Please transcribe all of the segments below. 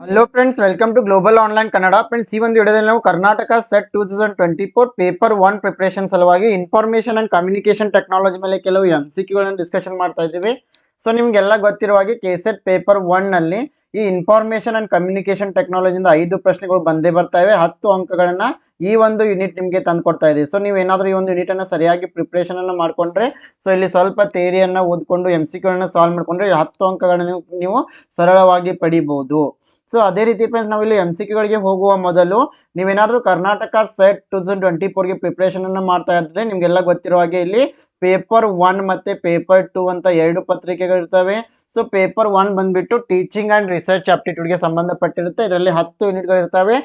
Hello friends welcome to global online Kannada friends ಈ ಒಂದು ವಿಡಿಯೋದಲ್ಲಿ ನಾವು Karnataka SET two thousand twenty four paper one preparation ಸಲುವಾಗಿ information and communication technology ಮೇಲೆ ಕೆಲವು ಎಂ ಸಿ ಕ್ಯೂಗಳನ್ನು ಡಿಸ್ಕಷನ್ ಮಾಡ್ತಾ ಇದ್ದೀವಿ. ಸೊ ನಿಮಗೆಲ್ಲ ಗೊತ್ತಿರುವ ಹಾಗೆ ಕೆ ಸೆಟ್ ಪೇಪರ್ ಒನ್ನಲ್ಲಿ ಈ ಇನ್ಫಾರ್ಮೇಷನ್ ಅಂಡ್ ಕಮ್ಯುನಿಕೇಶನ್ ಟೆಕ್ನಾಲಜಿಯಿಂದ ಐದು ಪ್ರಶ್ನೆಗಳು ಬಂದೇ ಬರ್ತಾ ಇವೆ. ಹತ್ತು ಅಂಕಗಳನ್ನ ಈ ಒಂದು ಯೂನಿಟ್ ನಿಮಗೆ ತಂದು ಕೊಡ್ತಾ ಇದೆ ಸೊ ನೀವು ಏನಾದರೂ ಈ ಒಂದು ಯೂನಿಟ್ ಅನ್ನ ಸರಿಯಾಗಿ ಪ್ರಿಪ್ರೇಷನನ್ನು ಮಾಡಿಕೊಂಡ್ರೆ ಸೊ ಇಲ್ಲಿ ಸ್ವಲ್ಪ ಥೇರಿಯನ್ನು ಓದ್ಕೊಂಡು ಎಂ ಸಿ ಕ್ಯೂಗಳನ್ನ ಸಾಲ್ವ್ ಮಾಡಿಕೊಂಡ್ರೆ ಹತ್ತು ಅಂಕಗಳನ್ನು ನೀವು ಸರಳವಾಗಿ ಪಡಿಬಹುದು. ಸೊ ಅದೇ ರೀತಿ ಫ್ರೆಂಡ್ಸ್ ನಾವು ಇಲ್ಲಿ ಎಂ ಸಿ ಕ್ಯೂಗಳಿಗೆ ಹೋಗುವ ಮೊದಲು ನೀವೇನಾದರೂ Karnataka SET two thousand twenty ಫೋರ್ಗೆ preparation ಅನ್ನು ಮಾಡ್ತಾ ಇದ್ದರೆ ನಿಮಗೆಲ್ಲ ಗೊತ್ತಿರೋ ಹಾಗೆ ಇಲ್ಲಿ ಪೇಪರ್ ಒನ್ ಮತ್ತು ಪೇಪರ್ ಟು ಅಂತ ಎರಡು ಪತ್ರಿಕೆಗಳಿರ್ತವೆ ಸೊ ಪೇಪರ್ ಒನ್ ಬಂದ್ಬಿಟ್ಟು ಟೀಚಿಂಗ್ ಆ್ಯಂಡ್ ರಿಸರ್ಚ್ ಆಪ್ಟಿಟ್ಯೂಡ್ಗೆ ಸಂಬಂಧಪಟ್ಟಿರುತ್ತೆ. ಇದರಲ್ಲಿ ಹತ್ತು ಯೂನಿಟ್ಗಳಿರ್ತವೆ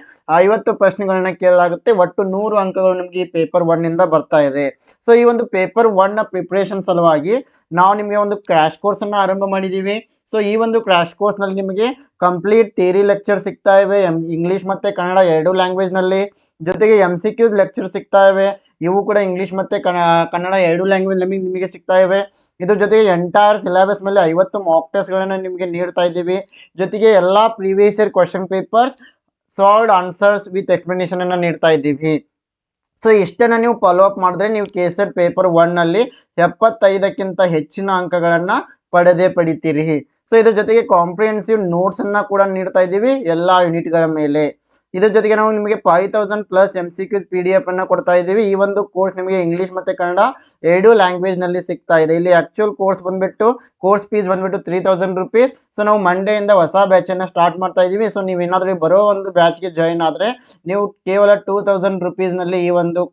ಐವತ್ತು ಪ್ರಶ್ನೆಗಳನ್ನ ಕೇಳಲಾಗುತ್ತೆ. ಒಟ್ಟು ನೂರು ಅಂಕಗಳು ನಿಮಗೆ ಈ ಪೇಪರ್ ಒನ್ನಿಂದ ಬರ್ತಾ ಇದೆ. ಸೊ ಈ ಒಂದು ಪೇಪರ್ ಒನ್ನ ಪ್ರಿಪ್ರೇಷನ್ ಸಲುವಾಗಿ ನಾವು ನಿಮಗೆ ಒಂದು ಕ್ರ್ಯಾಶ್ ಕೋರ್ಸನ್ನು ಆರಂಭ ಮಾಡಿದ್ದೀವಿ. ಸೊ ಈ ಒಂದು ಕ್ರ್ಯಾಶ್ ಕೋರ್ಸ್ನಲ್ಲಿ ನಿಮಗೆ ಕಂಪ್ಲೀಟ್ ಥಿಯರಿ ಲೆಕ್ಚರ್ ಸಿಗ್ತಾ ಇವೆ. ಎಂ ಇಂಗ್ಲೀಷ್ ಮತ್ತು ಕನ್ನಡ ಎರಡು ಲ್ಯಾಂಗ್ವೇಜ್ನಲ್ಲಿ ಜೊತೆಗೆ ಎಂ ಸಿ ಕ್ಯೂಸ್ ಲೆಕ್ಚರ್ ಸಿಗ್ತಾ ಇವೆ. ಇವು ಕೂಡ ಇಂಗ್ಲೀಷ್ ಮತ್ತು ಕನ್ನಡ ಎರಡು ಲ್ಯಾಂಗ್ವೇಜ್ ನಮಗೆ ನಿಮಗೆ ಸಿಗ್ತಾ ಇವೆ. ಇದ್ರ ಜೊತೆಗೆ ಎಂಟೈರ್ ಸಿಲೆಬಸ್ ಮೇಲೆ ಐವತ್ತು ಮಾಕ್ ಟೆಸ್ಟ್ಗಳನ್ನು ನಿಮಗೆ ನೀಡ್ತಾ ಇದ್ದೀವಿ. ಜೊತೆಗೆ ಎಲ್ಲ previous year question papers solved answers with ಎಕ್ಸ್ಪ್ಲನೇಷನನ್ನು ನೀಡ್ತಾ ಇದ್ದೀವಿ. ಸೊ ಇಷ್ಟನ್ನು ನೀವು ಫಾಲೋ ಅಪ್ ಮಾಡಿದ್ರೆ ನೀವು ಕೆ ಸೆಟ್ ಪೇಪರ್ ಒನ್ನಲ್ಲಿ ಎಪ್ಪತ್ತೈದಕ್ಕಿಂತ ಹೆಚ್ಚಿನ ಅಂಕಗಳನ್ನು ಪಡೆದೇ ಪಡಿತೀರಿ. ಸೊ ಇದ್ರ ಜೊತೆಗೆ ಕಾಂಪ್ರಿಹೆನ್ಸಿವ್ ನೋಟ್ಸನ್ನು ಕೂಡ ನೀಡ್ತಾ ಇದ್ದೀವಿ ಎಲ್ಲ ಯೂನಿಟ್ಗಳ ಮೇಲೆ. ಇದ್ರ ಜೊತೆಗೆ ನಾವು ನಿಮಗೆ five thousand plus M C Q P D F ಅನ್ನ ಕೊಡ್ತಾ ಇದೀವಿ ಈ ಒಂದು ಕೋರ್ಸ್ ನಿಮಗೆ ಇಂಗ್ಲೀಷ್ ಮತ್ತೆ ಕನ್ನಡ ಎರಡು ಲ್ಯಾಂಗ್ವೇಜ್ನಲ್ಲಿ ಸಿಗ್ತಾ ಇದೆ. ಇಲ್ಲಿ ಆಕ್ಚುಯಲ್ ಕೋರ್ಸ್ ಬಂದ್ಬಿಟ್ಟು ಕೋರ್ಸ್ ಫೀಸ್ ಬಂದ್ಬಿಟ್ಟು ತ್ರೀ ತೌಸಂಡ್ ರುಪೀಸ್ ಸೊ ನಾವು ಮಂಡೆಯಿಂದ ಹೊಸ ಬ್ಯಾಚ್ ಅನ್ನ ಸ್ಟಾರ್ಟ್ ಮಾಡ್ತಾ ಇದೀವಿ ಸೊ ನೀವು ಏನಾದರೂ ಬರೋ ಒಂದು ಬ್ಯಾಚ್ಗೆ ಜಾಯಿನ್ ಆದ್ರೆ ನೀವು ಕೇವಲ ಟೂ ತೌಸಂಡ್ ರುಪೀಸ್ನಲ್ಲಿ ಈ ಒಂದು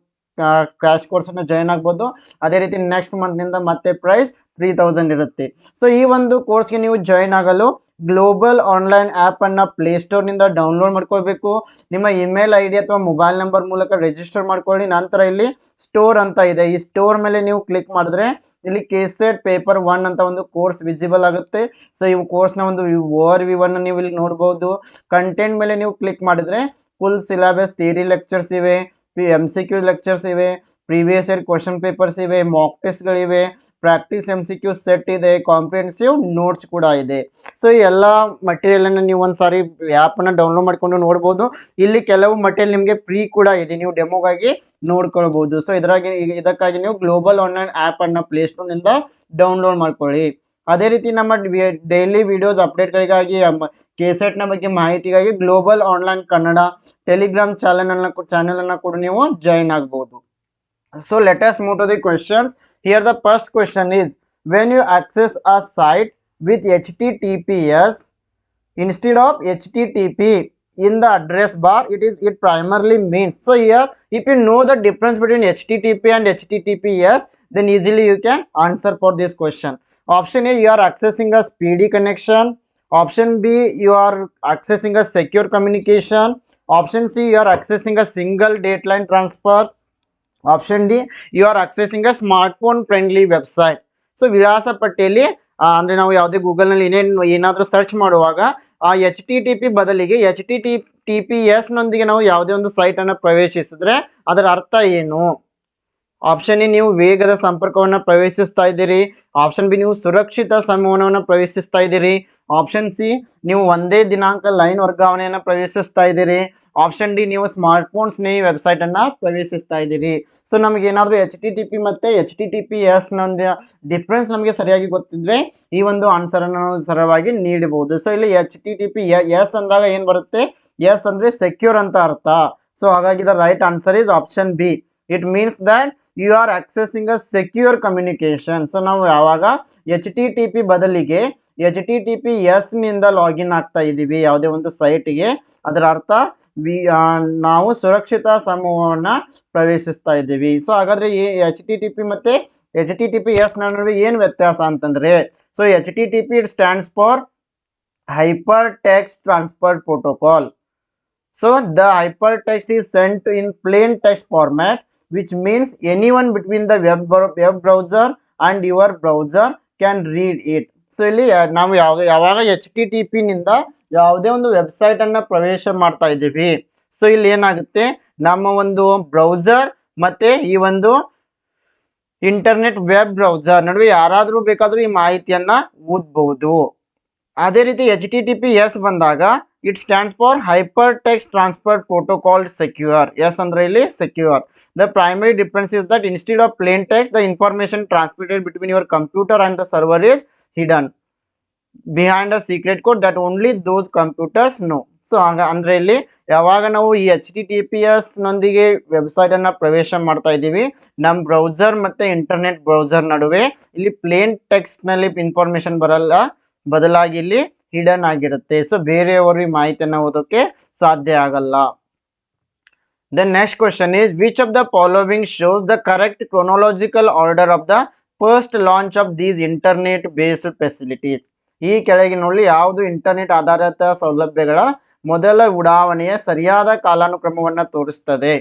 ಕ್ರ್ಯಾಶ್ ಕೋರ್ಸನ್ನು ಜಾಯಿನ್ ಆಗ್ಬೋದು. ಅದೇ ರೀತಿ ನೆಕ್ಸ್ಟ್ ಮಂತ್ನಿಂದ ಮತ್ತೆ ಪ್ರೈಸ್ ತ್ರೀ ತೌಸಂಡ್ ಇರುತ್ತೆ. ಸೊ ಈ ಒಂದು ಕೋರ್ಸ್ಗೆ ನೀವು ಜಾಯಿನ್ ಆಗಲು ಗ್ಲೋಬಲ್ ಆನ್ಲೈನ್ ಆ್ಯಪನ್ನು ಪ್ಲೇಸ್ಟೋರ್ನಿಂದ ಡೌನ್ಲೋಡ್ ಮಾಡ್ಕೋಬೇಕು ನಿಮ್ಮ ಇಮೇಲ್ ಐ ಡಿ ಅಥವಾ ಮೊಬೈಲ್ ನಂಬರ್ ಮೂಲಕ ರಿಜಿಸ್ಟರ್ ಮಾಡ್ಕೊಳ್ಳಿ. ನಂತರ ಇಲ್ಲಿ ಸ್ಟೋರ್ ಅಂತ ಇದೆ. ಈ ಸ್ಟೋರ್ ಮೇಲೆ ನೀವು ಕ್ಲಿಕ್ ಮಾಡಿದ್ರೆ ಇಲ್ಲಿ ಕೆಸೆಟ್ ಪೇಪರ್ ಒನ್ ಅಂತ ಒಂದು ಕೋರ್ಸ್ ವಿಸಿಬಲ್ ಆಗುತ್ತೆ. ಸೊ ಈ ಕೋರ್ಸ್ನ ಒಂದು ಓವರ್ ವಿವನ್ನು ನೀವು ಇಲ್ಲಿ ನೋಡ್ಬೋದು. ಕಂಟೆಂಟ್ ಮೇಲೆ ನೀವು ಕ್ಲಿಕ್ ಮಾಡಿದ್ರೆ ಫುಲ್ ಸಿಲೆಬಸ್ ಥಿಯರಿ ಲೆಕ್ಚರ್ಸ್ ಇವೆ. ಎಂ ಸಿ ಕ್ಯೂ ಲೆಕ್ಚರ್ಸ್ ಇವೆ ಪ್ರೀವಿಯಸ್ ಇಯರ್ ಕ್ವಶನ್ ಪೇಪರ್ಸ್ ಇವೆ mock ಟೆಸ್ಟ್ಗಳಿವೆ practice M C Q set ಇದೆ ಕಾಂಪ್ರಿಹೆನ್ಸಿವ್ ನೋಟ್ಸ್ ಕೂಡ ಇದೆ ಸೊ ಈ ಎಲ್ಲ ಮಟೀರಿಯಲನ್ನು ನೀವು ಒಂದು ಸಾರಿ ಆ್ಯಪನ್ನು ಡೌನ್ಲೋಡ್ ಮಾಡಿಕೊಂಡು ನೋಡ್ಬೋದು. ಇಲ್ಲಿ ಕೆಲವು ಮಟೀರಿಯಲ್ ನಿಮಗೆ ಫ್ರೀ ಕೂಡ ಇದೆ, ನೀವು ಡೆಮೋಗಾಗಿ ನೋಡ್ಕೊಳ್ಬೋದು. ಸೊ ಇದರಾಗಿ, ಇದಕ್ಕಾಗಿ ನೀವು ಗ್ಲೋಬಲ್ ಆನ್ಲೈನ್ ಆ್ಯಪನ್ನು ಪ್ಲೇಸ್ಟೋರ್ನಿಂದ ಡೌನ್ಲೋಡ್ ಮಾಡ್ಕೊಳ್ಳಿ. ಅದೇ ರೀತಿ ನಮ್ಮ ಡೈಲಿ ವಿಡಿಯೋಸ್ ಅಪ್ಡೇಟ್ಗಳಿಗಾಗಿ ಕೆ ಸೆಟ್ನ ಬಗ್ಗೆ ಮಾಹಿತಿಗಾಗಿ ಗ್ಲೋಬಲ್ ಆನ್ಲೈನ್ ಕನ್ನಡ ಟೆಲಿಗ್ರಾಮ್ ಚಾನಲನ್ನು ಚಾನಲನ್ನು ಕೂಡ ನೀವು ಜಾಯಿನ್ ಆಗ್ಬೋದು so let us move to the questions here the first question is when you access a site with https instead of http in the address bar it is it primarily means so here if you know the difference between http and https then easily you can answer for this question option a you are accessing a speedy connection option b you are accessing a secure communication option c you are accessing a single date line transfer option D you are accessing a smartphone friendly website so ವಿಳಾಸ ಪಟ್ಟಿಯಲ್ಲಿ ಅಂದ್ರೆ ನಾವು ಯಾವುದೇ ಗೂಗಲ್ನಲ್ಲಿ ಏನೇನು ಏನಾದರೂ search ಮಾಡುವಾಗ ಆ ಎಚ್ ಟಿ ಟಿ ಪಿ ಬದಲಿಗೆ H T T T P ಎಸ್ನೊಂದಿಗೆ ನಾವು ಯಾವುದೇ ಒಂದು ಸೈಟನ್ನು ಪ್ರವೇಶಿಸಿದ್ರೆ ಅದರ ಅರ್ಥ ಏನು ಆಪ್ಷನ್ ಎ ನೀವು ವೇಗದ ಸಂಪರ್ಕವನ್ನು ಪ್ರವೇಶಿಸ್ತಾ ಇದ್ದೀರಿ. ಆಪ್ಷನ್ ಬಿ ನೀವು ಸುರಕ್ಷಿತ ಸಂವಹನವನ್ನು ಪ್ರವೇಶಿಸ್ತಾ ಇದ್ದೀರಿ. ಆಪ್ಷನ್ ಸಿ ನೀವು ಒಂದೇ ದಿನಾಂಕ ಲೈನ್ ವರ್ಗಾವಣೆಯನ್ನು ಪ್ರವೇಶಿಸ್ತಾ ಇದ್ದೀರಿ. ಆಪ್ಷನ್ ಡಿ ನೀವು ಸ್ಮಾರ್ಟ್ಫೋನ್ ಸ್ನೇಹಿ ವೆಬ್ಸೈಟನ್ನು ಪ್ರವೇಶಿಸ್ತಾ ಇದ್ದೀರಿ. ಸೊ ನಮಗೆ ಏನಾದರೂ ಎಚ್ ಟಿ ಟಿ ಪಿ ಮತ್ತು ಎಚ್ ಟಿ ಟಿ ಪಿ ಎಸ್ನೊಂದು ಡಿಫ್ರೆನ್ಸ್ ನಮಗೆ ಸರಿಯಾಗಿ ಗೊತ್ತಿದ್ರೆ ಈ ಒಂದು ಆನ್ಸರನ್ನು ನಾವು ಸರಳವಾಗಿ ನೀಡಬಹುದು. ಸೊ ಇಲ್ಲಿ H T T P S ಅಂದಾಗ ಏನು ಬರುತ್ತೆ? ಎಸ್ ಅಂದರೆ ಸೆಕ್ಯೂರ್ ಅಂತ ಅರ್ಥ. ಸೊ ಹಾಗಾಗಿ the right answer is option B it means that you are accessing a secure communication so ನಾವು ಯಾವಾಗ ಎಚ್ ಟಿ ಟಿ ಪಿ ಬದಲಿಗೆ ಎಚ್ ಟಿ ಟಿ ಪಿ ಎಸ್ನಿಂದ ಲಾಗಿನ್ ಆಗ್ತಾ ಇದ್ದೀವಿ. ಯಾವುದೇ ಒಂದು ಸೈಟ್ಗೆ ಅದರ ಅರ್ಥ, ವಿ ನಾವು ಸುರಕ್ಷಿತ ಸಮೂಹವನ್ನು ಪ್ರವೇಶಿಸ್ತಾ ಇದ್ದೀವಿ. ಸೊ ಹಾಗಾದರೆ ಈ ಎಚ್ ಟಿ ಟಿ ಪಿ ಮತ್ತು H T T P S ನಡುವೆ ಏನು ವ್ಯತ್ಯಾಸ ಅಂತಂದರೆ so H T T P it stands for hyper text transfer protocol so the hyper text is sent in plain text format which means anyone between the web web browser and your browser can read it so ಇಲ್ಲಿ ನಾವು ಯಾವ ಯಾವಾಗ H T T ಪಿನಿಂದ ಯಾವುದೇ ಒಂದು ವೆಬ್ಸೈಟನ್ನು ಪ್ರವೇಶ ಮಾಡ್ತಾ ಇದ್ದೀವಿ. So ಇಲ್ಲಿ ಏನಾಗುತ್ತೆ? ನಮ್ಮ ಒಂದು ಬ್ರೌಸರ್ ಮತ್ತು ಈ ಒಂದು ಇಂಟರ್ನೆಟ್ ವೆಬ್ ಬ್ರೌಸರ್ ನಡುವೆ ಯಾರಾದರೂ ಬೇಕಾದರೂ ಈ ಮಾಹಿತಿಯನ್ನು ಓದಬಹುದು. ಅದೇ ರೀತಿ H T T P S ಬಂದಾಗ it stands for hyper text transfer protocol secure S ಅಂದ್ರೆ ಇಲ್ಲಿ secure the primary difference is that instead of plain text the information transmitted between your computer and the server is hidden behind a secret code that only those computers know so ಹಂಗ ಅಂದ್ರೆ ಇಲ್ಲಿ ಯಾವಾಗ ನಾವು ಈ H T T P S ನೊಂದಿಗೆ website ಅನ್ನ ಪ್ರವೇಶ ಮಾಡ್ತಾ ಇದ್ದೀವಿ ನಮ್ಮ ಬ್ರೌಸರ್ ಮತ್ತೆ ಇಂಟರ್ನೆಟ್ ಬ್ರೌಸರ್ ನಡುವೆ. ಇಲ್ಲಿ ಪ್ಲೇನ್ ಟೆಕ್ಸ್ಟ್ನಲ್ಲಿ ಇನ್ಫಾರ್ಮೇಶನ್ ಬರಲ್ಲ. ಬದಲಾಗಿ ಇಲ್ಲಿ ಹಿಡನ್ ಆಗಿರುತ್ತೆ. ಸೊ ಬೇರೆಯವರು ಈ ಮಾಹಿತಿಯನ್ನು ಓದೋಕೆ ಸಾಧ್ಯ ಆಗಲ್ಲ. Then next question is which of the following shows the correct chronological order of the first launch of these internet based facilities ಈ ಕೆಳಗಿನಲ್ಲಿ ಯಾವುದು ಇಂಟರ್ನೆಟ್ ಆಧಾರಿತ ಸೌಲಭ್ಯಗಳ ಮೊದಲ ಉಡಾವಣೆಯ ಸರಿಯಾದ ಕಾಲಾನುಕ್ರಮವನ್ನು ತೋರಿಸ್ತದೆ.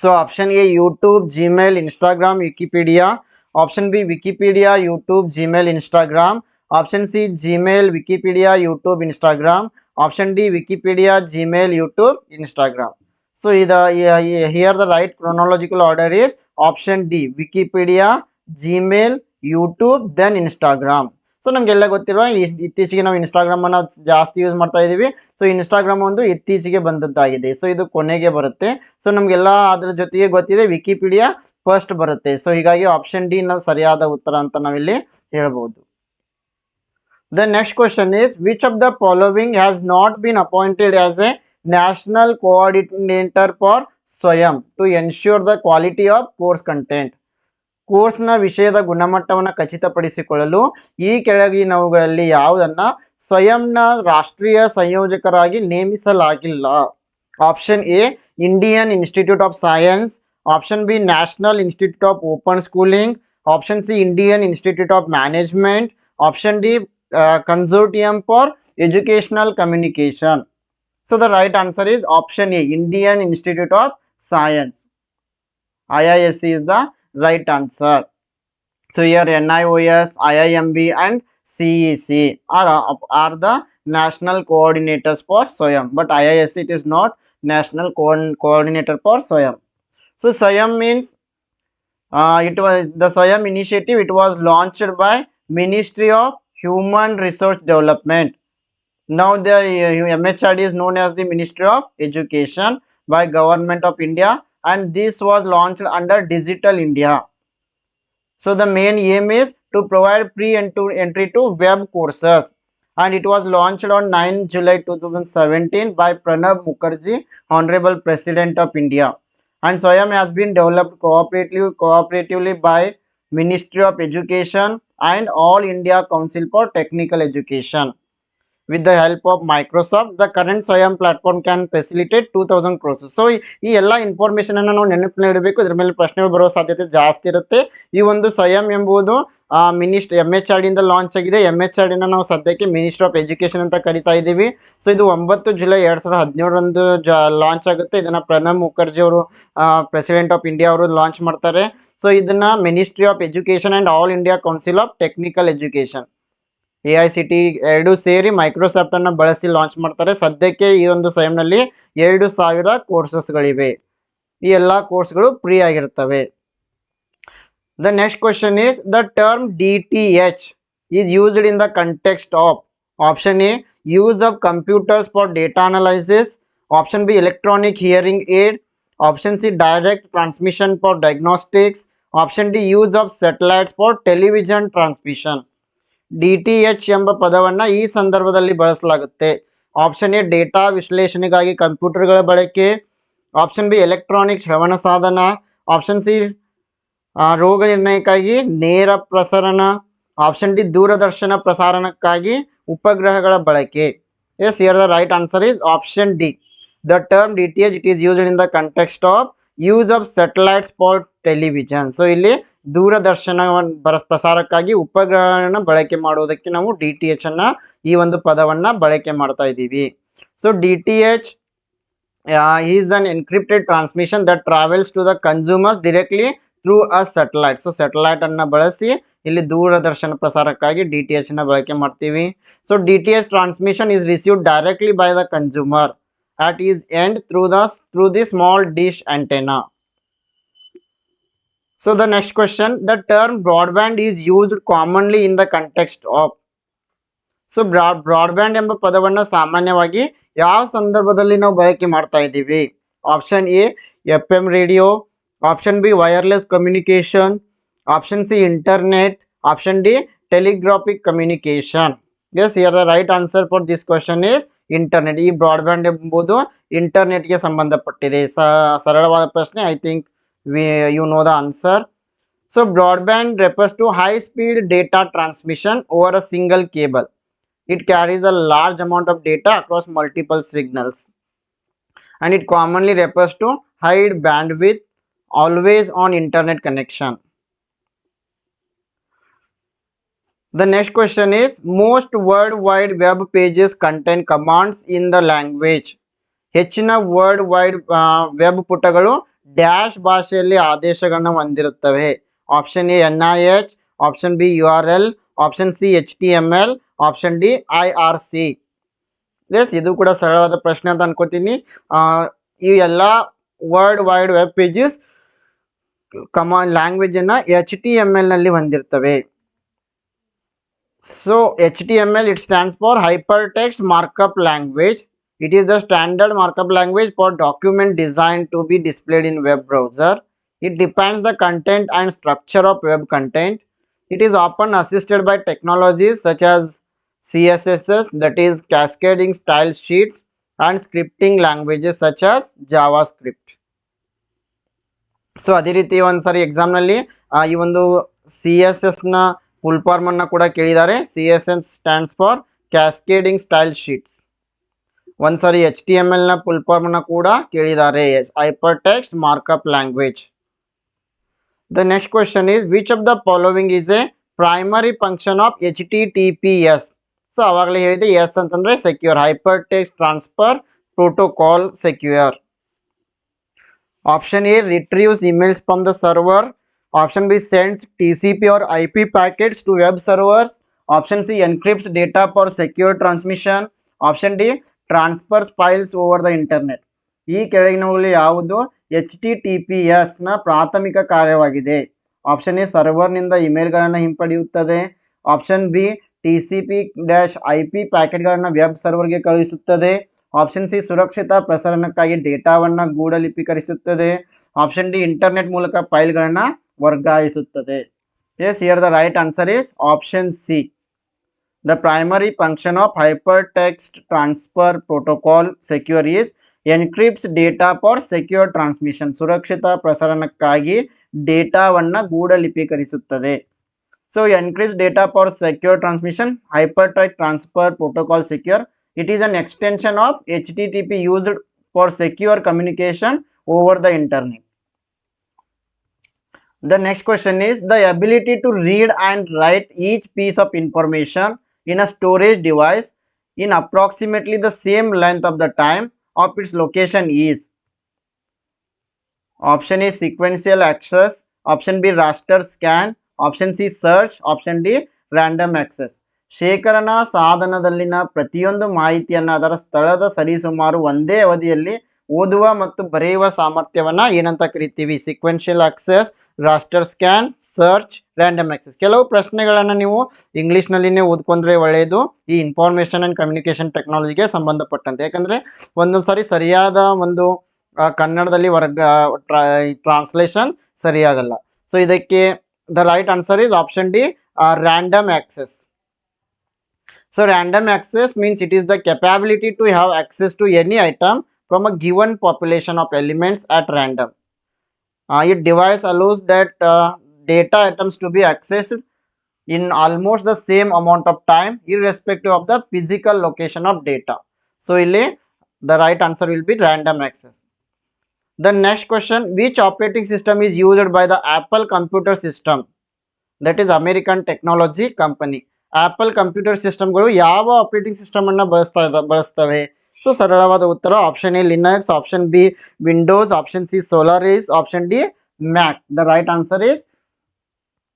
So option A YouTube Gmail Instagram Wikipedia option B Wikipedia YouTube Gmail Instagram option C Gmail Wikipedia YouTube Instagram option D Wikipedia Gmail YouTube Instagram So the here the right chronological order is option D Wikipedia, Gmail, YouTube then Instagram so ನಮಗೆಲ್ಲ ಗೊತ್ತಿರುವ ಇತ್ತೀಚೆಗೆ ನಾವು Instagram ಅನ್ನ ಜಾಸ್ತಿ use ಮಾಡ್ತಾ ಇದ್ದೀವಿ. So Instagram ಒಂದು ಇತ್ತೀಚೆಗೆ ಬಂದದ್ದಾಗಿದೆ. ಸೊ ಇದು ಕೊನೆಗೆ ಬರುತ್ತೆ. ಸೊ ನಮಗೆಲ್ಲ ಅದರ ಜೊತೆಗೆ ಗೊತ್ತಿದೆ ವಿಕಿಪೀಡಿಯಾ ಫಸ್ಟ್ ಬರುತ್ತೆ. ಸೊ ಹೀಗಾಗಿ ಆಪ್ಷನ್ ಡಿ ನಾವು ಸರಿಯಾದ ಉತ್ತರ ಅಂತ ನಾವಿಲ್ಲಿ ಹೇಳ್ಬೋದು. The next question is which of the following has not been appointed as a national coordinator for ಸ್ವಯಂ to ensure the quality of course content ಕೋರ್ಸ್ನ ವಿಷಯದ ಗುಣಮಟ್ಟವನ್ನು ಖಚಿತಪಡಿಸಿಕೊಳ್ಳಲು ಈ ಕೆಳಗಿನವುಗಳಲ್ಲಿ ಯಾವುದನ್ನ ಸ್ವಯಂನ ರಾಷ್ಟ್ರೀಯ ಸಂಯೋಜಕರಾಗಿ ನೇಮಿಸಲಾಗಿಲ್ಲ. Option A Indian Institute of Science option B National Institute of Open Schooling option C Indian Institute of Management option D Uh, consortium for Educational Communication. So the right answer is option A, Indian Institute of Science. IISc is the right answer. So here NIOS, IIMB and CEC are, are the national coordinators for SOAM. But IISc it is not national co coordinator for SOAM. So SOAM means uh, it was the SOAM initiative. It was launched by Ministry of Human Resource Development. Now the uh, MHRD is known as the Ministry of Education by Government of India and this was launched under Digital India. So the main aim is to provide pre-entry entry to web courses and it was launched on 9 July 2017 by Pranab Mukherjee, Honorable President of India. And SWAYAM has been developed cooperatively, cooperatively by Ministry of Education and All India Council for Technical Education. With the help of Microsoft, the current platform platform can facilitate 2000 courses. So ಈ ಎಲ್ಲ information ಅನ್ನು ನಾವು ನೆನಪಿನ ಇಡಬೇಕು. ಇದ್ರ ಮೇಲೆ ಪ್ರಶ್ನೆಗಳು ಬರೋ ಸಾಧ್ಯತೆ ಜಾಸ್ತಿ ಇರುತ್ತೆ. ಈ ಒಂದು ಸ್ವಯಂ ಎಂಬುದು ಮಿನಿಸ್ಟ್ ಎಂ ಎಚ್ ಆರ್ ಡಿಯಿಂದ ಲಾಂಚ್ ಆಗಿದೆ. ಎಂ ಎಚ್ ಆರ್ ಡಿನ ನಾವು ಸದ್ಯಕ್ಕೆ ಮಿನಿಸ್ಟ್ರಿ ಆಫ್ ಎಜುಕೇಶನ್ ಅಂತ ಕರಿತಾ ಇದ್ದೀವಿ. ಸೊ ಇದು ಒಂಬತ್ತು ಜುಲೈ ಎರಡು ಸಾವಿರದ ಹದಿನೇಳರಂದು ಜ ಲಾಂಚ್ ಆಗುತ್ತೆ. ಇದನ್ನ ಪ್ರಣಬ್ ಮುಖರ್ಜಿ ಅವರು ಪ್ರೆಸಿಡೆಂಟ್ ಆಫ್ ಇಂಡಿಯಾ ಅವರು ಲಾಂಚ್ ಮಾಡ್ತಾರೆ. ಸೊ ಇದನ್ನ ministry of education and All India Council of Technical Education A I C T ಎರಡು ಸೇರಿ ಮೈಕ್ರೋಸಾಫ್ಟ್ ಅನ್ನ ಬಳಸಿ ಲಾಂಚ್ ಮಾಡ್ತಾರೆ. ಸದ್ಯಕ್ಕೆ ಈ ಒಂದು ಸ್ವಯಂನಲ್ಲಿ ಎರಡು ಸಾವಿರ ಕೋರ್ಸಸ್ಗಳಿವೆ ಈ ಎಲ್ಲ ಕೋರ್ಸ್ಗಳು ಫ್ರೀ ಆಗಿರ್ತವೆ the next question is the term D T H is used in the context of option A use of computers for data analysis option B electronic hearing aid option C direct transmission for diagnostics option D use of satellites for television transmission D T H ಎಂಬ ಪದವನ್ನು ಈ ಸಂದರ್ಭದಲ್ಲಿ ಬಳಸಲಾಗುತ್ತೆ. Option A data ವಿಶ್ಲೇಷಣೆಗಾಗಿ ಕಂಪ್ಯೂಟರ್ಗಳ ಬಳಕೆ. Option B electronic ಶ್ರವಣ ಸಾಧನ. ಆಪ್ಷನ್ ಸಿ ರೋಗ ನಿರ್ಣಯಕ್ಕಾಗಿ ನೇರ ಪ್ರಸರಣ. ಆಪ್ಷನ್ ಡಿ ದೂರದರ್ಶನ ಪ್ರಸಾರಣಕ್ಕಾಗಿ ಉಪಗ್ರಹಗಳ ಬಳಕೆ. Yes here the right answer is option D the term D T H it is used in the context of use of satellites for television so ಇಲ್ಲಿ ದೂರದರ್ಶನ ಪ್ರಸಾರಕ್ಕಾಗಿ ಉಪಗ್ರಹನ ಬಳಕೆ ಮಾಡುವುದಕ್ಕೆ ನಾವು ಡಿ ಟಿ ಎಚ್ ಅನ್ನ ಈ ಒಂದು ಪದವನ್ನ ಬಳಕೆ ಮಾಡ್ತಾ ಇದ್ದೀವಿ. So D T H is an encrypted transmission that travels to the consumers directly through a satellite so satellite ಅನ್ನ ಬಳಸಿ ಇಲ್ಲಿ ದೂರದರ್ಶನ ಪ್ರಸಾರಕ್ಕಾಗಿ ಡಿ ಟಿ ಎಚ್ನ ಬಳಕೆ ಮಾಡ್ತೀವಿ. So D T H transmission is receive directly by the consumer at is end through the through the small dish antenna so the next question the term broadband is used commonly in the context of so broad broadband ಎಂಬ ಪದವನ್ನು ಸಾಮಾನ್ಯವಾಗಿ ಯಾವ ಸಂದರ್ಭದಲ್ಲಿ ನಾವು ಬಳಕೆ ಮಾಡ್ತಾ ಇದ್ದೀವಿ option A F M radio option B wireless communication option C internet option D telegraphic communication Yes here the right answer for this question is internet ಈ ಬ್ರಾಡ್ಬ್ಯಾಂಡ್ ಎಂಬುದು ಇಂಟರ್ನೆಟ್ಗೆ ಸಂಬಂಧಪಟ್ಟಿದೆ ಸ ಸರಳವಾದ ಪ್ರಶ್ನೆ I think we you know the answer so broadband refers to high speed data transmission over a single cable. It carries a large amount of data across multiple signals. And it commonly refers to high bandwidth, always on internet connection. The next question is, most worldwide Web pages contain commands in the language. ಹೆಚ್ಚಿನ world wide web ಪುಟಗಳು dash ಭಾಷೆಯಲ್ಲಿ ಆದೇಶಗಳನ್ನು ಹೊಂದಿರುತ್ತವೆ. Option A N I H option B U R L option C H T M L option D I R C S ಇದು ಕೂಡ ಸರಳವಾದ ಪ್ರಶ್ನೆ ಅಂತ ಅನ್ಕೋತೀನಿ. ಈ ಎಲ್ಲ world wide web pages comma ಲ್ಯಾಂಗ್ವೇಜನ್ನು H T M ಎಲ್ನಲ್ಲಿ ಹೊಂದಿರ್ತವೆ. So H T M L it stands for hypertext markup language It is the standard markup language for document designed to be displayed in web browser. It defines the content and structure of web content. It is often assisted by technologies such as CSS, that is cascading style sheets, and scripting languages such as JavaScript. So ಅದೇ ರೀತಿ ಒಂದ್ಸರಿ ಎಕ್ಸಾಮ್ನಲ್ಲಿ ಈ ಒಂದು C S ಎಸ್ನ full ಫಾರ್ಮನ್ನು ಕೂಡ ಕೇಳಿದ್ದಾರೆ C S S stands for cascading style sheets ಒಂದ್ಸರಿ ಎಚ್ ಟಿ ಎಂ ಎಲ್ನ ಫುಲ್ ಫಾರ್ಮನ್ನು ಕೂಡ ಕೇಳಿದ್ದಾರೆ hyper text markup language the next question is which of the following is a primary function of H T T P S so ಅವಾಗಲೇ ಹೇಳಿದೆ S ಅಂತಂದ್ರೆ secure hyper text transfer protocol secure option A retrieves emails from the server T C P R I P packets to web servers option C secure data for secure transmission option D transfers files over the internet ಈ ಕೆಳಗಿನವುಗಳು ಯಾವುದು? H T T P ಎಸ್ನ ಪ್ರಾಥಮಿಕ ಕಾರ್ಯವಾಗಿದೆ. Option A ಸರ್ವರ್ನಿಂದ ಇಮೇಲ್ಗಳನ್ನು ಹಿಂಪಡೆಯುತ್ತದೆ. Option B T C P dash I P ಪ್ಯಾಕೆಟ್ಗಳನ್ನು web ಸರ್ವರ್ಗೆ ಕಳುಹಿಸುತ್ತದೆ. ಆಪ್ಷನ್ ಸಿ ಸುರಕ್ಷಿತ ಪ್ರಸರಣಕ್ಕಾಗಿ ಡೇಟಾವನ್ನು ಗೂಢಲಿಪೀಕರಿಸುತ್ತದೆ ಆಪ್ಷನ್ ಡಿ ಇಂಟರ್ನೆಟ್ ಮೂಲಕ ಫೈಲ್ಗಳನ್ನು ವರ್ಗಾಯಿಸುತ್ತದೆ. Yes here the right answer is option C the primary function of hyper text transfer protocol secure is encrypts data for secure transmission ಸುರಕ್ಷಿತ ಪ್ರಸರಣಕ್ಕಾಗಿ ಡೇಟಾವನ್ನು ಗೂಢಲಿಪೀಕರಿಸುತ್ತದೆ. So encrypts data for secure transmission hypertext transfer protocol secure it is an extension of H T T P used for secure communication over the internet The next question is the ability to read and write each piece of information in a storage device in approximately the same length of the time of its location is option A sequential access, option B raster scan, option C search, option D random access. ಶೇಖರಣಾ ಸಾಧನದಲ್ಲಿನ ಪ್ರತಿಯೊಂದು ಮಾಹಿತಿಯನ್ನು ಅದರ ಸ್ಥಳದ ಸರಿಸುಮಾರು ಒಂದೇ ಅವಧಿಯಲ್ಲಿ ಓದುವ ಮತ್ತು ಬರೆಯುವ ಸಾಮರ್ಥ್ಯವನ್ನು ಏನಂತ ಕರಿತೀವಿ sequential access raster scan search random access ಕೆಲವು ಪ್ರಶ್ನೆಗಳನ್ನು ನೀವು ಇಂಗ್ಲೀಷ್ನಲ್ಲಿನೇ ಓದ್ಕೊಂಡ್ರೆ ಒಳ್ಳೆಯದು ಈ ಇನ್ಫಾರ್ಮೇಷನ್ ಆ್ಯಂಡ್ ಕಮ್ಯುನಿಕೇಶನ್ ಟೆಕ್ನಾಲಜಿಗೆ ಸಂಬಂಧಪಟ್ಟಂತೆ. ಯಾಕಂದರೆ ಒಂದೊಂದು ಸಾರಿ ಸರಿಯಾದ ಒಂದು ಕನ್ನಡದಲ್ಲಿ ವರ್ಗ ಟ್ರಾನ್ಸ್ಲೇಷನ್ ಸರಿಯಾಗಲ್ಲ. ಸೊ ಇದಕ್ಕೆ the right answer is option D random access so random access means it is the capability to have access to any item from a given population of elements at random. Uh, it device allows that uh, data items to be accessed in almost the same amount of time irrespective of the physical location of data. So, ಇಲ್ಲಿ the right answer will be random access. The next question, which operating system is used by the Apple computer system? That is American technology company. Apple computer ಸಿಸ್ಟಮ್ಗಳು ಯಾವ operating system ಅನ್ನ ಬಳಸ್ತಾ ಇದ ಬಳಸ್ತವೆ so ಸರಳವಾದ ಉತ್ತರ option A Linux option B Windows option C Solaris option D Mac the right answer is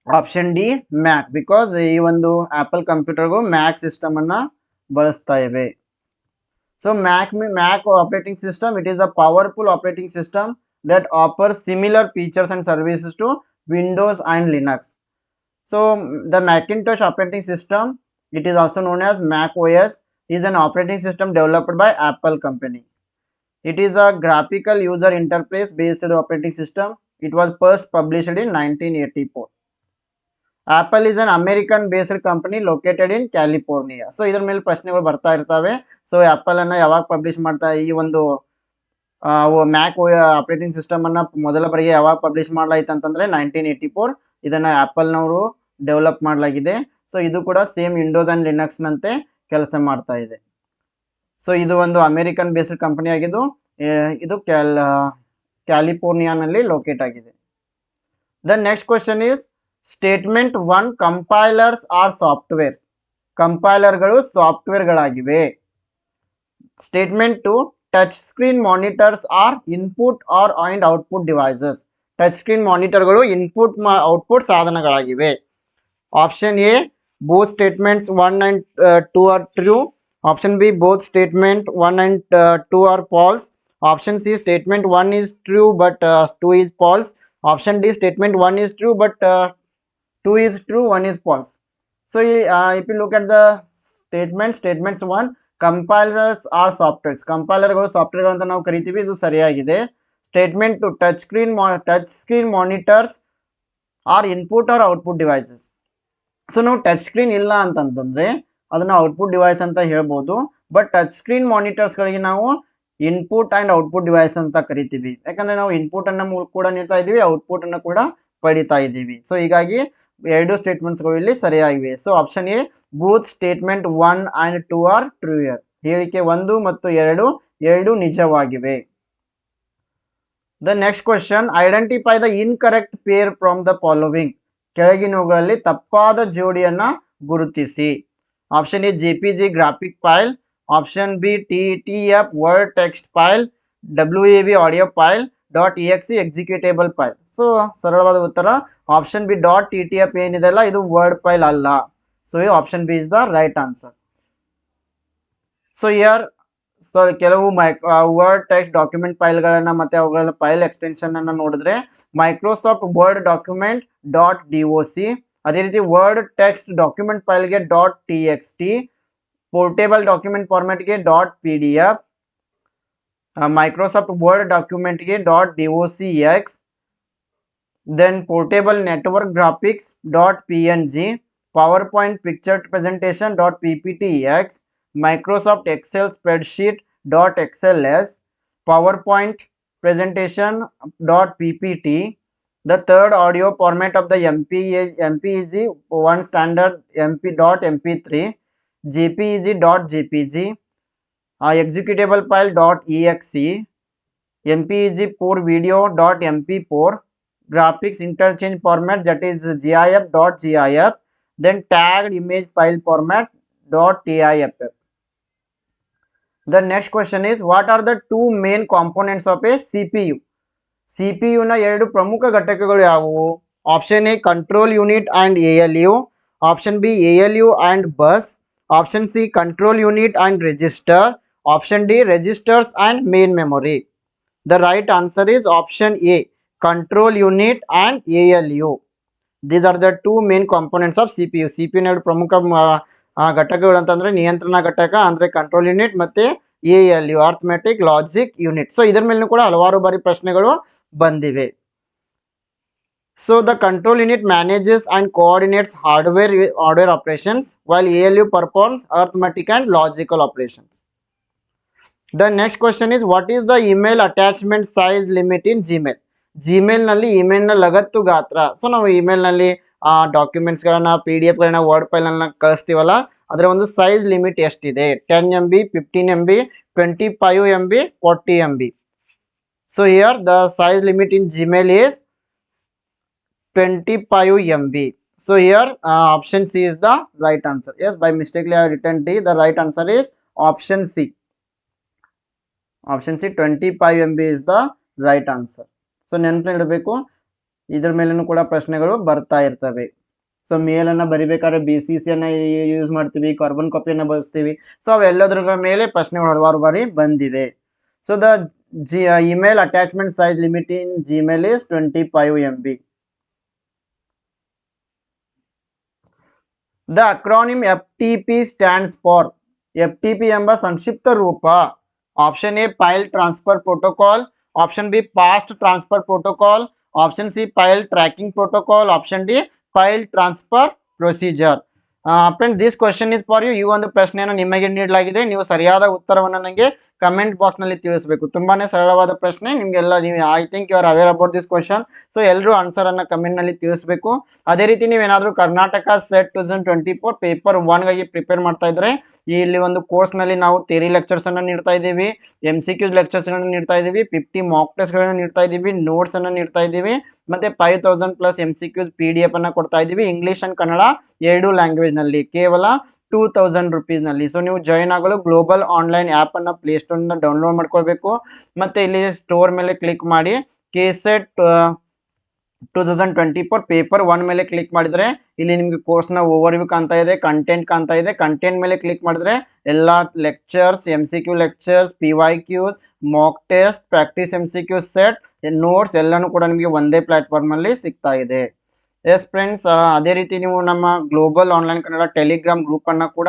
option D Mac because ಈ ಒಂದು ಆಪಲ್ ಕಂಪ್ಯೂಟರ್ಗೂ ಮ್ಯಾಕ್ ಸಿಸ್ಟಮ್ ಅನ್ನ ಬಳಸ್ತಾ ಇವೆ. So Mac Mac operating system it is a powerful operating system that offer similar features and services to Windows and Linux so, the macintosh operating system, It is also known as Mac OS. Is an operating system developed by Apple company. It is a graphical user interface based operating system. It was first published in 1984. Apple is an American based company located in California so ಇದ್ರ ಮೇಲೆ ಪ್ರಶ್ನೆಗಳು ಬರ್ತಾ ಇರ್ತವೆ so apple ಅನ್ನ ಯಾವಾಗ publish ಮಾಡ್ತಾ ಈ ಒಂದು ಮ್ಯಾಕ್ ಆಪರೇಟಿಂಗ್ ಸಿಸ್ಟಮ್ ಅನ್ನ ಮೊದಲ ಬಾರಿಗೆ ಯಾವಾಗ ಪಬ್ಲಿಷ್ ಮಾಡಲಾಯಿತು ಅಂತಂದ್ರೆ ನೈನ್ಟೀನ್ ಏಯ್ಟಿ ಫೋರ್ ಇದನ್ನ ಆಪಲ್ನವರು ಡೆವಲಪ್ ಮಾಡಲಾಗಿದೆ ಸೊ ಇದು ಕೂಡ ಸೇಮ್ ವಿಂಡೋಸ್ ಅಂಡ್ ಲಿನಕ್ಸ್ ನಂತೆ ಕೆಲಸ ಮಾಡ್ತಾ ಇದೆ. ಸೊ ಇದು ಒಂದು ಅಮೆರಿಕನ್ ಬೇಸ್ಡ್ ಕಂಪನಿ ಆಗಿದ್ದು ಇದು ಕ್ಯಾಲ್ ಕ್ಯಾಲಿಫೋರ್ನಿಯಾನಲ್ಲಿ ಲೊಕೇಟ್ ಆಗಿದೆ. The next question is statement one compilers are software ಕಂಪೈಲರ್ಗಳು ಸಾಫ್ಟ್ವೇರ್ಗಳಾಗಿವೆ statement two touch screen monitors are input or and output devices touch screen ಮಾನಿಟರ್ಗಳು input output ಸಾಧನಗಳಾಗಿವೆ. Option A both statements one and two are true option B both statement one and two are false option C statement one is true but two is false option D statement one is true but two is true one is false so if you look at the statement statements one compilers are softwares ಕಂಪೈಲರ್ಗಳು ಸಾಫ್ಟ್ವೇರ್ಗಳು ಅಂತ ನಾವು ಕರಿತೀವಿ ಇದು ಸರಿಯಾಗಿದೆ statement two touch screen touch screen monitors are input or output devices So ನಾವು touch screen ಇಲ್ಲ ಅಂತಂತಂದ್ರೆ ಅದನ್ನ output device ಅಂತ ಹೇಳ್ಬೋದು. ಬಟ್ ಟಚ್ ಸ್ಕ್ರೀನ್ ಮಾನಿಟರ್ಸ್ಗಳಿಗೆ ನಾವು ಇನ್ಪುಟ್ ಆ್ಯಂಡ್ ಔಟ್ಪುಟ್ ಡಿವೈಸ್ ಅಂತ ಕರಿತೀವಿ. ಯಾಕಂದ್ರೆ ನಾವು ಇನ್ಪುಟ್ ಅನ್ನ ಕೂಡ ನೀಡ್ತಾ ಇದ್ದೀವಿ ಔಟ್ಪುಟ್ ಅನ್ನು ಕೂಡ ಪಡಿತಾ ಇದ್ದೀವಿ. ಸೊ ಹೀಗಾಗಿ ಎರಡು ಸ್ಟೇಟ್ಮೆಂಟ್ಸ್ಗಳು ಇಲ್ಲಿ ಸರಿಯಾಗಿವೆ. So option A both statement one and two are true here ಹೇಳಿಕೆ ಒಂದು ಮತ್ತು ಎರಡು ಎರಡು ನಿಜವಾಗಿವೆ. The next question identify the incorrect pair from the following ಕೆಳಗಿನವುಗಳಲ್ಲಿ ತಪ್ಪಾದ ಜೋಡಿಯನ್ನ ಗುರುತಿಸಿ. Option A J P G graphic file option B T T F word text file W A B audio file dot E X executable file so ಸರಳವಾದ ಉತ್ತರ. Option B dot T T F ಏನಿದೆಲ್ಲ? ಇದು word file ಅಲ್ಲ. So option B is the right answer so here so ಕೆಲವು mic word text document ಫೈಲ್ಗಳನ್ನ ಮತ್ತೆ ಅವುಗಳ file extension ಅನ್ನ ನೋಡಿದ್ರೆ Microsoft Word document dot D O C ಅದೇ ರೀತಿ word text document ಫೈಲ್ಗೆ dot T X T portable document ಫಾರ್ಮ್ಯಾಟ್ಗೆ dot P D F Microsoft Word ಡಾಕ್ಯುಮೆಂಟ್ಗೆ dot D O C X then portable network graphics dot P N G PowerPoint Microsoft Excel spreadsheet dot XLS, PowerPoint presentation dot PPT. The third audio format of the MPEG, MPEG one standard MP dot MP3, JPEG dot JPG, uh, executable file dot EXE, MPEG poor video dot MP4, graphics interchange format that is GIF dot GIF, then tagged image file format dot TIFF. The next question is, what are the two main components of a CPU? CPU ನ ಎರಡು ಪ್ರಮುಖ ಘಟಕಗಳು ಯಾವುವು? Option A control unit and A L U option B A L U and bus option C control unit and register option D registers and main memory the right answer is option A control unit and A L U these are the two main components of C P U C P U ಎರಡು ಪ್ರಮುಖ ಮ- ಆ, ಘಟಕಗಳು ಅಂತಂದ್ರೆ ನಿಯಂತ್ರಣ ಘಟಕ ಅಂದ್ರೆ control unit ಮತ್ತೆ A L U arithmetic logic unit so ಇದ್ರ ಮೇಲೂ ಕೂಡ ಹಲವಾರು ಬಾರಿ ಪ್ರಶ್ನೆಗಳು ಬಂದಿವೆ. So the control unit manages and coordinates hardware hardware operations while A L U performs arithmetic and logical operations the next question is what is the email attachment size limit in Gmail ಜಿಮೇಲ್ನಲ್ಲಿ ಇಮೇಲ್ನ ಲಗತ್ತು ಗಾತ್ರ. So ನಾವು ಇಮೇಲ್ನಲ್ಲಿ ಆ documents ಗಳನ್ನ P D F ಗಳನ್ನ word file ಅನ್ನ ಕಳಿಸ್ತೀವಲ್ಲ, ಅದರ ಒಂದು ಸೈಜ್ ಲಿಮಿಟ್ ಎಷ್ಟಿದೆ? Ten M B fifteen M B twenty five M B forty M B so here the size limit in Gmail is twenty five M B so here option C is the right answer yes by mistakenly I return D the right answer is option C option C twenty five M B is the right answer so ನೆನಪಿಡಬೇಕು ಇದ್ರ ಮೇಲೂ ಕೂಡ ಪ್ರಶ್ನೆಗಳು ಬರ್ತಾ ಇರ್ತವೆ. So ಮೇಲನ್ನು ಬರಿಬೇಕಾದ್ರೆ B C ಸಿಯನ್ನು use ಮಾಡ್ತೀವಿ ಕಾರ್ಬನ್ ಕಾಪಿಯನ್ನು ಬಳಸ್ತೀವಿ. ಸೊ ಅವೆಲ್ಲದ್ರ ಮೇಲೆ ಪ್ರಶ್ನೆಗಳು ಹಲವಾರು ಬಾರಿ ಬಂದಿವೆ. So the G email attachment size limit in Gmail is twenty five M B the acronym F T P stands for F T P ಎಂಬ ಸಂಕ್ಷಿಪ್ತ ರೂಪ. Option A file transfer protocol option B fast transfer protocol option C file tracking protocol option D file transfer procedure friend this question is for you ಈ ಒಂದು ಪ್ರಶ್ನೆಯನ್ನು ನಿಮಗೆ ನೀಡಲಾಗಿದೆ. ನೀವು ಸರಿಯಾದ ಉತ್ತರವನ್ನು ನನಗೆ ಕಮೆಂಟ್ ಬಾಕ್ಸ್ನಲ್ಲಿ ತಿಳಿಸಬೇಕು. ತುಂಬಾನೇ ಸರಳವಾದ ಪ್ರಶ್ನೆ. ನಿಮ್ಗೆಲ್ಲ ನೀವು I think you are aware about this question so ಎಲ್ಲರೂ ಆನ್ಸರ್ ಅನ್ನ ಕಮೆಂಟ್ನಲ್ಲಿ ತಿಳಿಸಬೇಕು. ಅದೇ ರೀತಿ ನೀವೇನಾದರೂ Karnataka set two thousand twenty four paper ಒನ್ಗಾಗಿ prepare ಮಾಡ್ತಾ ಇದ್ರೆ ಇಲ್ಲಿ ಒಂದು ಕೋರ್ಸ್ನಲ್ಲಿ ನಾವು ಥಿಯರಿ ಲೆಕ್ಚರ್ಸ್ ಅನ್ನ ನೀಡ್ತಾ ಇದ್ದೀವಿ. ಎಂ ಸಿ ಕ್ಯೂಸ್ ಲೆಕ್ಚರ್ಸ್ಗಳನ್ನು ನೀಡ್ತಾ ಇದ್ದೀವಿ. ಫಿಫ್ಟಿ ಮಾಕ್ ಟೆಸ್ಟ್ ಗಳನ್ನ ನೀಡ್ತಾ ಇದ್ದೀವಿ. ಅನ್ನ ನೀಡ್ತಾ ಇದ್ದೀವಿ. ಮತ್ತೆ five thousand plus M C Qs P D F ಅನ್ನ ಕೊಡ್ತಾ ಇದೀವಿ ಇಂಗ್ಲಿಷ್ ಅಂಡ್ ಕನ್ನಡ ಎರಡು ಲ್ಯಾಂಗ್ವೇಜ್ನಲ್ಲಿ, ಕೇವಲ ಟೂ ತೌಸಂಡ್ ರುಪೀಸ್ನಲ್ಲಿ. ಸೊ ನೀವು ಜಾಯಿನ್ ಆಗಲು ಗ್ಲೋಬಲ್ ಆನ್ಲೈನ್ ಆಪ್ ಅನ್ನ ಪ್ಲೇಸ್ಟೋರ್ ಡೌನ್ಲೋಡ್ ಮಾಡ್ಕೊಳ್ಬೇಕು. ಮತ್ತೆ ಇಲ್ಲಿ ಸ್ಟೋರ್ ಮೇಲೆ ಕ್ಲಿಕ್ ಮಾಡಿ K set two thousand twenty four paper one ಮೇಲೆ ಕ್ಲಿಕ್ ಮಾಡಿದರೆ ಇಲ್ಲಿ ನಿಮಗೆ ಕೋರ್ಸ್ನ ಓವರ್ ವ್ಯೂ ಕಾಣ್ತಾ ಇದೆ ಕಂಟೆಂಟ್ ಕಾಣ್ತಾ ಇದೆ. ಕಂಟೆಂಟ್ ಮೇಲೆ ಕ್ಲಿಕ್ ಮಾಡಿದ್ರೆ ಎಲ್ಲ lectures M C Q lectures P Y Qs mock test practice M C Q set notes ಎಲ್ಲನೂ ಕೂಡ ನಿಮಗೆ ಒಂದೇ ಪ್ಲಾಟ್ಫಾರ್ಮಲ್ಲಿ ಸಿಗ್ತಾ ಇದೆ. ಎಸ್ ಫ್ರೆಂಡ್ಸ್ ಅದೇ ರೀತಿ ನೀವು ನಮ್ಮ global online Kannada Telegram group ಅನ್ನ ಕೂಡ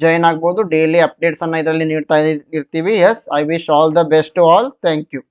ಜಾಯಿನ್ ಆಗ್ಬೋದು. ಡೈಲಿ ಅಪ್ಡೇಟ್ಸನ್ನು ಇದರಲ್ಲಿ ನೀಡ್ತಾ ಇರ್ತೀವಿ. Yes I wish all the best all thank you